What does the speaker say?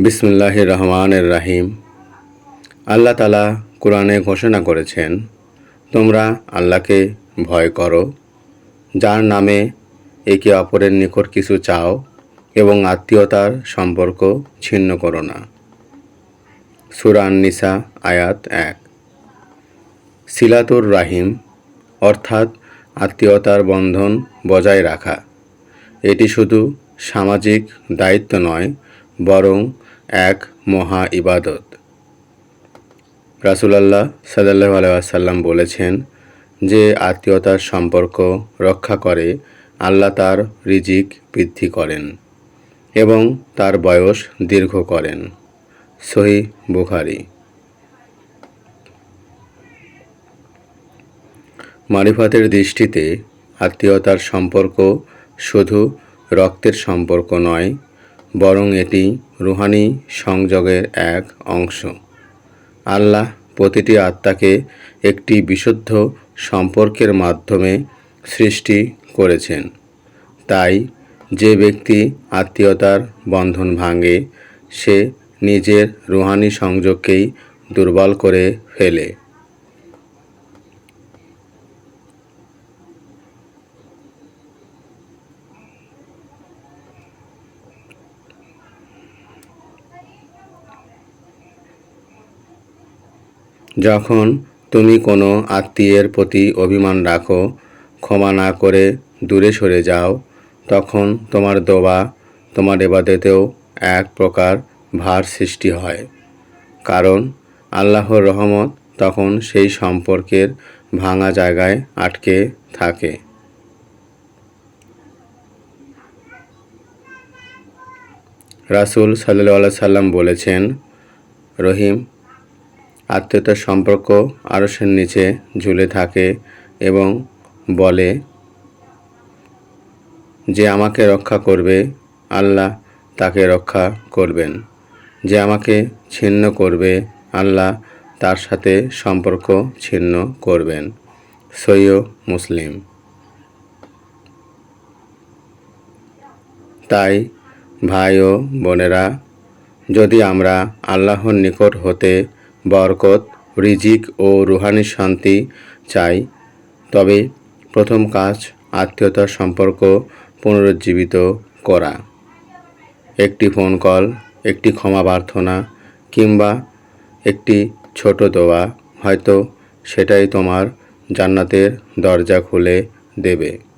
বিসমুল্লাহ রহমানের রাহিম আল্লাহ তালা কোরআনে ঘোষণা করেছেন, তোমরা আল্লাহকে ভয় করো, যার নামে একে অপরের নিকট কিছু চাও এবং আত্মীয়তার সম্পর্ক ছিন্ন করো না। সুরান নিসা আয়াত এক। সিলাতুর রাহিম, অর্থাৎ আত্মীয়তার বন্ধন বজায় রাখা। এটি শুধু সামাজিক দায়িত্ব নয়, বরং এক মহা ইবাদত। রাসুলাল্লাহ সাল্লাহ আলাইসাল্লাম বলেছেন যে আত্মীয়তার সম্পর্ক রক্ষা করে আল্লাহ তার রিজিক বৃদ্ধি করেন এবং তার বয়স দীর্ঘ করেন। সহি বুখারি। মারিফাতের দৃষ্টিতে আত্মীয়তার সম্পর্ক শুধু রক্তের সম্পর্ক নয় বরং এটি রুহানি সংযোগের এক অংশ। আল্লাহ প্রতিটি আত্মাকে একটি বিশুদ্ধ সম্পর্কের মাধ্যমে সৃষ্টি করেছেন। তাই যে ব্যক্তি আত্মীয়তার বন্ধন ভাঙে, সে নিজের রুহানি সংযোগকেই দুর্বল করে ফেলে। যখন তুমি কোনো আত্মীয়ের প্রতি অভিমান রাখো, ক্ষমা না করে দূরে সরে যাও, তখন তোমার দোবা তোমার এবাদেতেও এক প্রকার ভার সৃষ্টি হয়। কারণ আল্লাহর রহমত তখন সেই সম্পর্কের ভাঙা জায়গায় আটকে থাকে। রাসুল সাল্লাহ সাল্লাম বলেছেন, রহিম আত্মীয়তার সম্পর্ক আরসের নিচে ঝুলে থাকে এবং বলে যে আমাকে রক্ষা করবে, আল্লাহ তাকে রক্ষা করবেন। যে আমাকে ছিন্ন করবে, আল্লাহ তার সাথে সম্পর্ক ছিন্ন করবেন। সৈয় মুসলিম। তাই ভাই ও বোনেরা, যদি আমরা আল্লাহর নিকট হতে বরকত, রিজিক ও রুহানি শান্তি চাই। তবে প্রথম কাজ আত্মীয়তার সম্পর্ক পুনরুজ্জীবিত করা। একটি ফোন কল একটি ক্ষমা প্রার্থনা কিংবা একটি ছোট দোয়া, হয়তো সেটাই তোমার জান্নাতের দরজা খুলে দেবে।